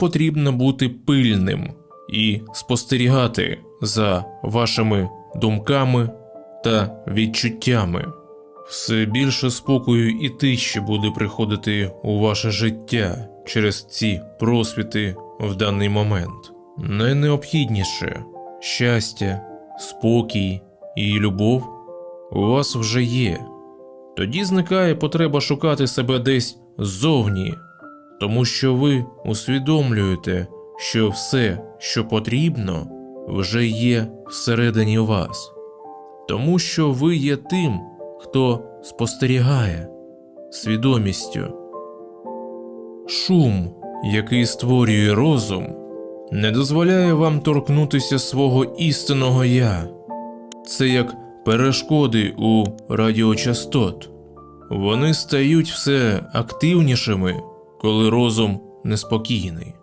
потрібно бути пильним і спостерігати за вашими думками та відчуттями. Все більше спокою і тиші буде приходити у ваше життя через ці просвіти в даний момент. Найнеобхідніше щастя, спокій і любов у вас вже є. Тоді зникає потреба шукати себе десь ззовні, тому що ви усвідомлюєте, що все, що потрібно, вже є всередині вас, тому що ви є тим, хто спостерігає свідомістю. Шум, який створює розум, не дозволяє вам торкнутися свого істинного я. Це як перешкоди у радіочастот. Вони стають все активнішими, коли розум неспокійний.